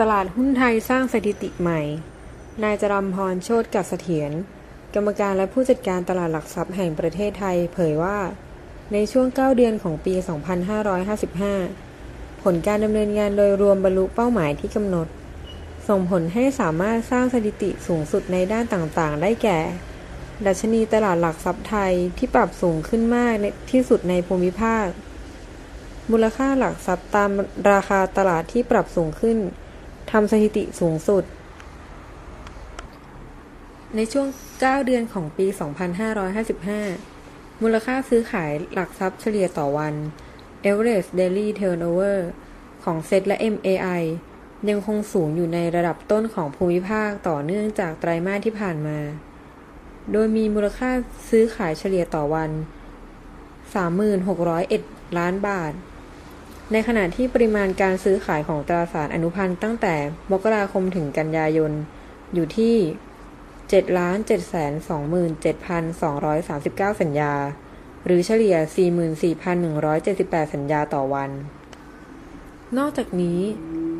ตลาดหุ้นไทยสร้างสถิติใหม่ นายจรัมพรโชติกัสเสถียร กรรมการและผู้จัดการตลาดหลักทรัพย์แห่งประเทศไทยเผยว่า ในช่วง 9 เดือนของปี 2555 ผลการดำเนินงานโดยรวมบรรลุเป้าหมายที่กำหนด ส่งผลให้สามารถสร้างสถิติสูงสุดในด้านต่างๆ ได้แก่ ดัชนีตลาดหลักทรัพย์ไทยที่ปรับสูงขึ้นมากที่สุดในภูมิภาค มูลค่าหลักทรัพย์ตามราคาตลาดที่ปรับสูงขึ้น ทำสถิติสูงสุด ในช่วง 9 เดือนของปี 2555 มูลค่าซื้อขายหลักทรัพย์เฉลี่ยต่อวัน Average Daily Turnover ของเซตและ MAI ยังคงสูงอยู่ในระดับต้นของภูมิภาคต่อเนื่องจากไตรมาสที่ผ่านมา โดยมีมูลค่าซื้อขายเฉลี่ยต่อวัน 3601 ล้านบาท ในขณะที่ปริมาณการซื้อขายของตราสารอนุพันธ์ตั้งแต่มกราคมถึงกันยายน อยู่ที่ 7,727,239 สัญญา หรือเฉลี่ย 44,178 สัญญาต่อวัน นอกจากนี้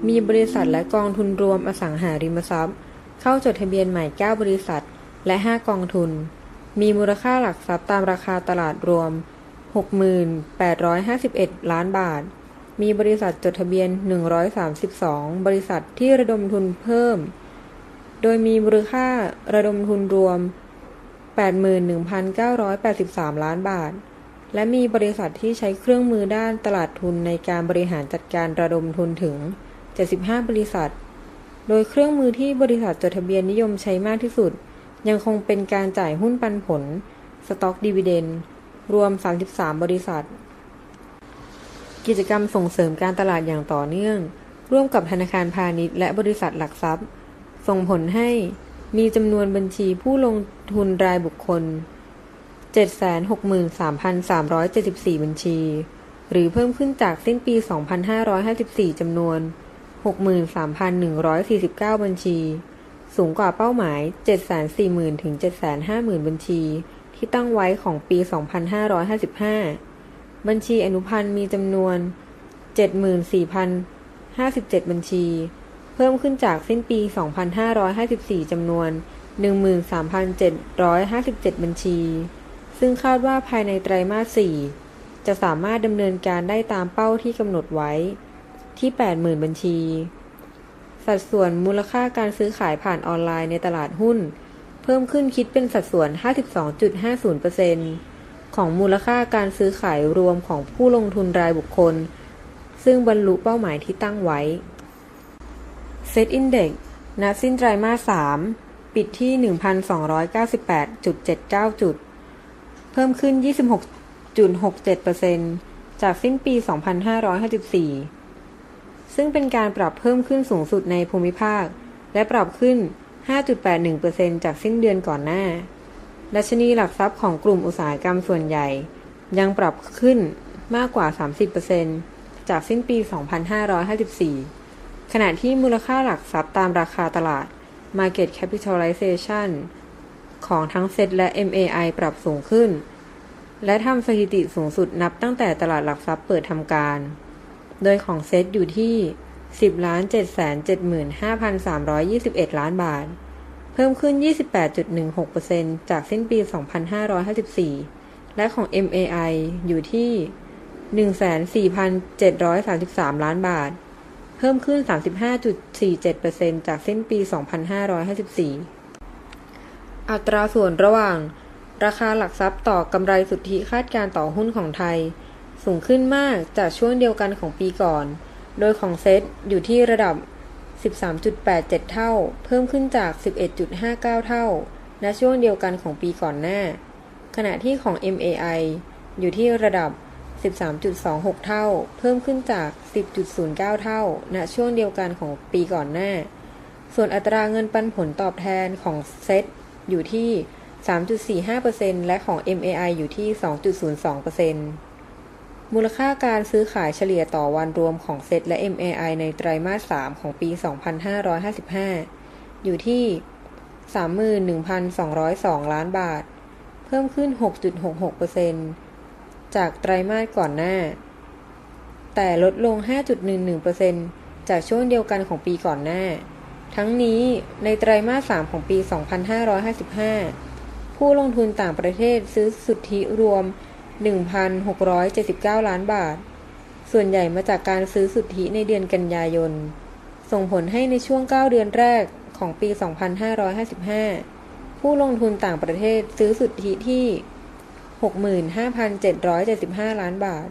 มีบริษัทและกองทุนรวมอสังหาริมทรัพย์ เข้าจดทะเบียนใหม่ 9 บริษัท และ 5 กองทุน มีมูลค่าหลักทรัพย์ตามราคาตลาดรวม 6,851 ล้านบาท มีบริษัทจดทะเบียน 132 บริษัทที่ระดมทุนเพิ่ม โดยมีมูลค่าระดมทุนรวม 81,983 ล้านบาท และมีบริษัทที่ใช้เครื่องมือด้านตลาดทุนในการบริหารจัดการระดมทุนถึง 75 บริษัท โดยเครื่องมือที่บริษัทจดทะเบียนนิยมใช้มากที่สุด ยังคงเป็นการจ่ายหุ้นปันผล สต็อกดีเวเดนรวม 33 บริษัท กิจกรรมส่งเสริมการตลาดอย่างต่อเนื่อง ร่วมกับธนาคารพาณิชย์และบริษัทหลักทรัพย์ ส่งผลให้มีจำนวนบัญชีผู้ลงทุนรายบุคคล 763,374 บัญชี หรือเพิ่มขึ้นจากสิ้นปี 2554 จำนวน 63,149 บัญชี สูงกว่าเป้าหมาย 740,000 ถึง 750,000 บัญชี ที่ตั้งไว้ของปี 2555 บัญชีอนุพันธ์มีจำนวน 74,057 บัญชี เพิ่มขึ้นจากสิ้นปี 2554 จำนวน 13,757 บัญชี ซึ่งคาดว่าภายในไตรมาส 4 จะสามารถดำเนินการได้ตามเป้าที่กำหนดไว้ที่ 80,000 บัญชี สัดส่วนมูลค่าการซื้อขายผ่านออนไลน์ในตลาดหุ้น เพิ่มขึ้นคิดเป็นสัดส่วน 52.50% ของมูลค่าการซื้อขายรวมของผู้ลงทุนรายบุคคล ซึ่งบรรลุเป้าหมายที่ตั้งไว้ Set Index ณสิ้นไตรมาส 3 ปิดที่ 1,298.79 จุด เพิ่มขึ้น 26.67%จากสิ้นปี 2554 ซึ่งเป็นการปรับเพิ่มขึ้นสูงสุดในภูมิภาค และปรับขึ้น 5.81%จากสิ้นเดือนก่อนหน้า ดัชนีหลักทรัพย์ของกลุ่มอุตสาหกรรมส่วนใหญ่ ยังปรับขึ้นมากกว่า 30%จากสิ้นปี 2554 ขณะที่มูลค่าหลักทรัพย์ตามราคาตลาด Market Capitalization ของทั้งเซ็ตและ MAI ปรับสูงขึ้น และทำสถิติสูงสุดนับตั้งแต่ตลาดหลักทรัพย์เปิดทำการ โดยของเซ็ตอยู่ที่ 10 775,321 ล้านบาท เพิ่มขึ้น 28.16%จากสิ้นปี 2554 และของ MAI อยู่ที่ 14,733 ล้านบาท เพิ่มขึ้น 35.47%จากสิ้นปี 2554 อัตราส่วนระหว่าง ราคาหลักทรัพย์ต่อกำไรสุทธิคาดการต่อหุ้นของไทย สูงขึ้นมากจากช่วงเดียวกันของปีก่อน โดยของเซตอยู่ที่ระดับ 13.87 เท่า เพิ่มขึ้นจาก 11.59 เท่า ณ ช่วงเดียวกันของปีก่อนหน้า ขณะที่ของ MAI อยู่ที่ระดับ 13.26 เท่า เพิ่มขึ้นจาก 10.09 เท่า ณ ช่วงเดียวกันของปีก่อนหน้า ส่วนอัตราเงินปันผลตอบแทนของเซตอยู่ที่ 3.45%และของ MAI อยู่ที่ 2.02% มูลค่าการซื้อขายเฉลี่ยต่อวันรวมของเซตและ MAI ในไตรมาส 3 ของปี 2555 อยู่ที่ 31,202 ล้านบาท เพิ่มขึ้น 6.66%จากไตรมาสก่อนหน้า แต่ลดลง 5.11%จากช่วงเดียวกันของปีก่อนหน้า ทั้งนี้ในไตรมาส 3 ของปี 2555 ผู้ลงทุนต่างประเทศซื้อสุทธิรวม 1,679 ล้านบาท ส่วนใหญ่มาจากการซื้อสุทธิในเดือนกันยายน ส่งผลให้ในช่วง 9 เดือนแรกของปี 2555 ผู้ลงทุนต่างประเทศซื้อสุทธิที่ 65,775 ล้านบาท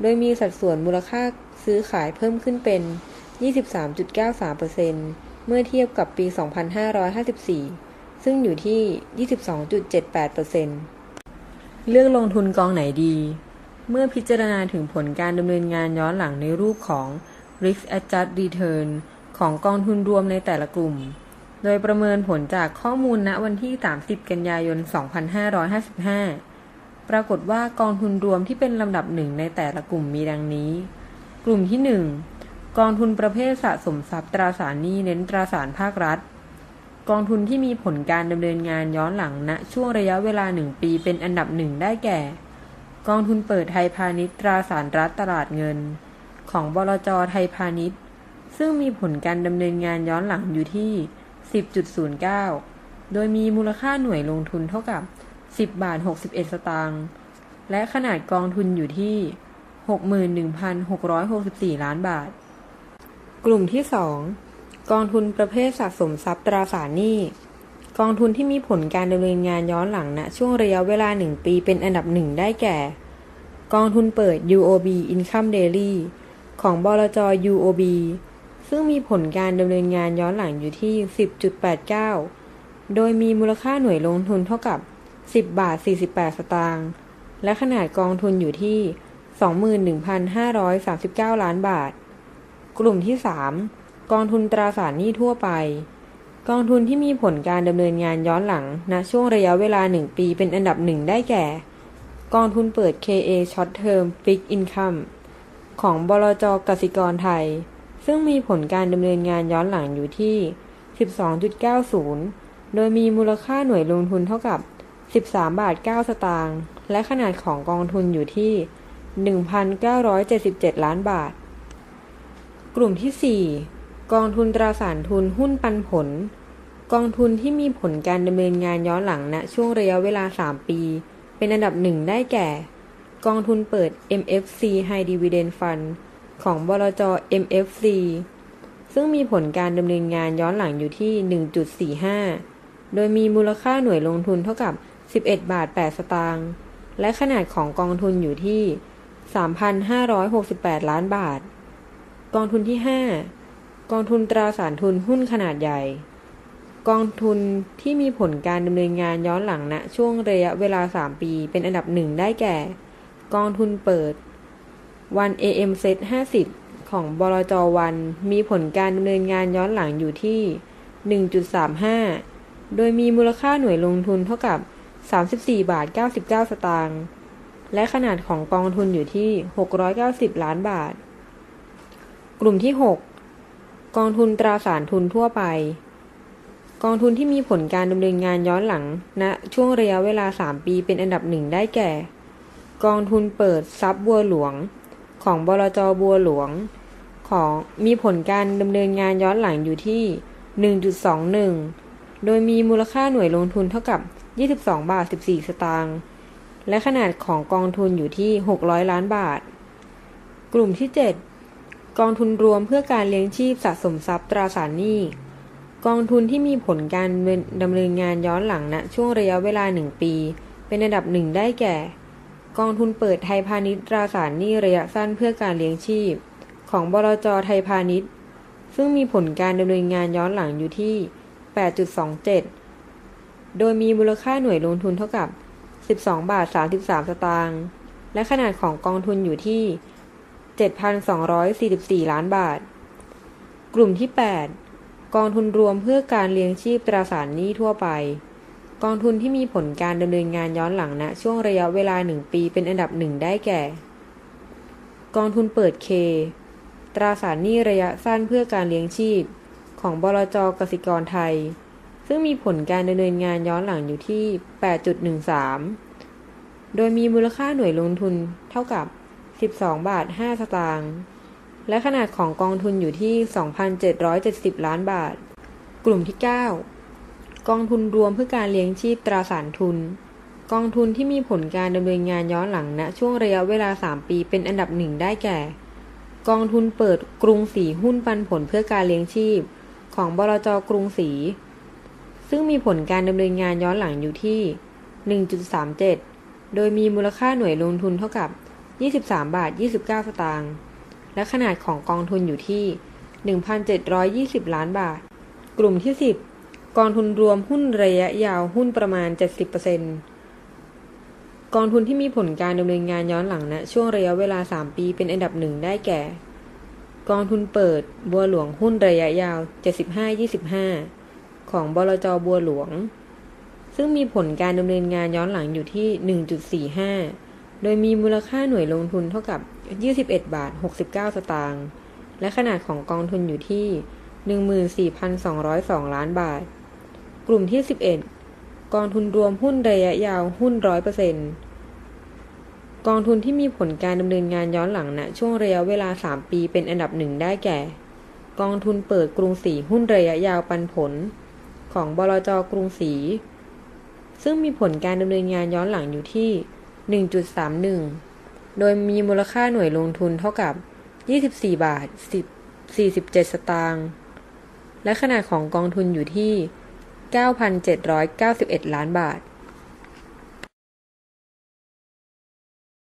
โดยมีสัดส่วนมูลค่าซื้อขายเพิ่มขึ้นเป็น 23.93%เมื่อเทียบกับปี 2554 ซึ่งอยู่ที่ 22.78%เเลือกลงทุนกองไหนดี เมื่อพิจารณาถึงผลการดำเนินงานย้อนหลังในรูปของ risk adjusted return ของกองทุนรวมในแต่ละกลุ่ม โดยประเมินผลจากข้อมูลณวันที่ 30 กันยายน 2555 ปรากฏว่ากองทุนรวมที่เป็นลำดับหนึ่งในแต่ละกลุ่มมีดังนี้ กลุ่มที่ 1 กองทุนประเภทสะสมทรัพย์ตราสารหนี้เน้นตราสารภาครัฐ กองทุนที่มีผลการดำเนินงานย้อนหลังณช่วงระยะเวลา 1 ปีเป็นอันดับหนึ่งได้แก่ กองทุนเปิดไทยพาณิชย์ตราสารรัฐตลาดเงิน ของบลจไทยพาณิชย์ ซึ่งมีผลการดำเนินงานย้อนหลังอยู่ที่ 10.09 โดยมีมูลค่าหน่วยลงทุนเท่ากับ 10 บาท 61 สตางค์และขนาดกองทุนอยู่ที่ 61,664 ล้านบาท กลุ่มที่ 2 กองทุนประเภทสะสมทรัพย์ตราสารหนี้ กองทุนที่มีผลการดำเนินงานย้อนหลังณช่วงระยะเวลา 1 ปีเป็นอันดับหนึ่งได้แก่ กองทุนเปิด UOB Income Daily ของบลจ UOB ซึ่งมีผลการดำเนินงานย้อนหลังอยู่ที่ 10.89 โดยมีมูลค่าหน่วยลงทุนเท่ากับ 10 บาท 48 สตางค์ และขนาดกองทุนอยู่ที่ 21,539 ล้านบาท กลุ่มที่ 3 กองทุนตราสารหนี้ทั่วไป กองทุนที่มีผลการดำเนินงานย้อนหลังณช่วงระยะเวลา 1 ปีเป็นอันดับหนึ่งได้แก่ กองทุนเปิด KA Short Term Fixed Income ของบลจกสิกรไทย ซึ่งมีผลการดำเนินงานย้อนหลังอยู่ที่ 12.90 โดยมีมูลค่าหน่วยลงทุนเท่ากับ 13 บาท 9 สตางค์ และขนาดของกองทุนอยู่ที่ 1,977 ล้านบาท กลุ่มที่ 4 กองทุนตราสารทุนหุ้นปันผล กองทุนที่มีผลการดำเนินงานย้อนหลังณช่วงระยะเวลา 3 ปี เป็นอันดับหนึ่งได้แก่ กองทุนเปิด MFC High Dividend Fund ของบลจ MFC ซึ่งมีผลการดำเนินงานย้อนหลังอยู่ที่ 1.45 โดยมีมูลค่าหน่วยลงทุนเท่ากับ 11 บาท 8 สตางค์ และขนาดของกองทุนอยู่ที่ 3,568 ล้านบาท กองทุนที่ 5 กองทุนตราสารทุนหุ้นขนาดใหญ่ กองทุนที่มีผลการดำเนินงานย้อนหลังณช่วงระยะเวลา 3 ปี เป็นอันดับหนึ่งได้แก่ กองทุนเปิด1 AM Set 50 ของบลจวัน มีผลการดำเนินงานย้อนหลังอยู่ที่ 1.35 โดยมีมูลค่าหน่วยลงทุนเท่ากับ 34 บาท 99 สตางค์ และขนาดของกองทุนอยู่ที่ 690 ล้านบาท กลุ่มที่ 6 กองทุนตราสารทุนทั่วไป กองทุนที่มีผลการดำเนินงานย้อนหลังณนะช่วงระยะเวลา 3 ปีเป็นอันดับหนึ่งได้แก่ กองทุนเปิดทรัพย์บัวหลวง ของบลจบัวหลวง ของมีผลการดำเนินงานย้อนหลังอยู่ที่ 1.21 โดยมีมูลค่าหน่วยลงทุนเท่ากับ 22 บาท 14 สตางค์และขนาดของกองทุนอยู่ที่ 600 ล้านบาท กลุ่มที่ 7 กองทุนรวมเพื่อการเลี้ยงชีพสะสมทรัพย์ตราสารหนี้ กองทุนที่มีผลการดำเนินงานย้อนหลังณช่วงระยะเวลา 1 ปี เป็นอันดับหนึ่งได้แก่ กองทุนเปิดไทยพาณิชย์ตราสารหนี้ระยะสั้นเพื่อการเลี้ยงชีพ ของบลจไทยพาณิชย์ ซึ่งมีผลการดำเนินงานย้อนหลังอยู่ที่ 8.27 โดยมีมูลค่าหน่วยลงทุนเท่ากับ 12 บาท 33 สตางค์และขนาดของกองทุนอยู่ที่ 7,244 ล้านบาท กลุ่มที่ 8 กองทุนรวมเพื่อการเลี้ยงชีพตราสารหนี้ทั่วไป กองทุนที่มีผลการดำเนินงานย้อนหลังณช่วงระยะเวลา 1 ปีเป็นอันดับหนึ่งได้แก่ กองทุนเปิดเค ตราสารหนี้ระยะสั้นเพื่อการเลี้ยงชีพ ของบลจกสิกรไทย ซึ่งมีผลการดำเนินงานย้อนหลังอยู่ที่ 8.13 โดยมีมูลค่าหน่วยลงทุนเท่ากับ 12 บาท 5 สตางค์ และขนาดของกองทุนอยู่ที่ 2,770 ล้านบาท กลุ่มที่ 9 กองทุนรวมเพื่อการเลี้ยงชีพตราสารทุน กองทุนที่มีผลการดำเนินงานย้อนหลังณช่วงระยะเวลา 3 ปีเป็นอันดับหนึ่งได้แก่ กองทุนเปิดกรุงศรีหุ้นปันผลเพื่อการเลี้ยงชีพ ของบลจกรุงศรี ซึ่งมีผลการดำเนินงานย้อนหลังอยู่ที่ 1.37 โดยมีมูลค่าหน่วยลงทุนเท่ากับ 23 บาท 29 สตางค์ และขนาดของกองทุนอยู่ที่ 1,720 ล้านบาท กลุ่มที่ 10 กองทุนรวมหุ้นระยะยาวหุ้นประมาณ 70%กองทุนที่มีผลการดำเนินงานย้อนหลังณช่วงระยะเวลา 3 ปีเป็นอันดับหนึ่งได้แก่ กองทุนเปิดบัวหลวงหุ้นระยะยาว 75-25 ของบลจบัวหลวง ซึ่งมีผลการดำเนินงานย้อนหลังอยู่ที่ 1.45 โดยมีมูลค่าหน่วยลงทุนเท่ากับ 21 บาท 69 สตางค์ และขนาดของกองทุนอยู่ที่ 14,202 ล้านบาท กลุ่มที่ 11 กองทุนรวมหุ้นระยะยาวหุ้น 100%กองทุนที่มีผลการดำเนินงานย้อนหลังณช่วงระยะเวลา 3 ปีเป็นอันดับหนึ่งได้แก่ กองทุนเปิดกรุงศรีหุ้นระยะยาวปันผล ของบลจกรุงศรีซึ่งมีผลการดำเนินงานย้อนหลังอยู่ที่ 1.31 โดยมีมูลค่าหน่วยลงทุนเท่ากับ 24 บาท10 47 สตางค์ และขนาดของกองทุนอยู่ที่ 9,791 ล้านบาท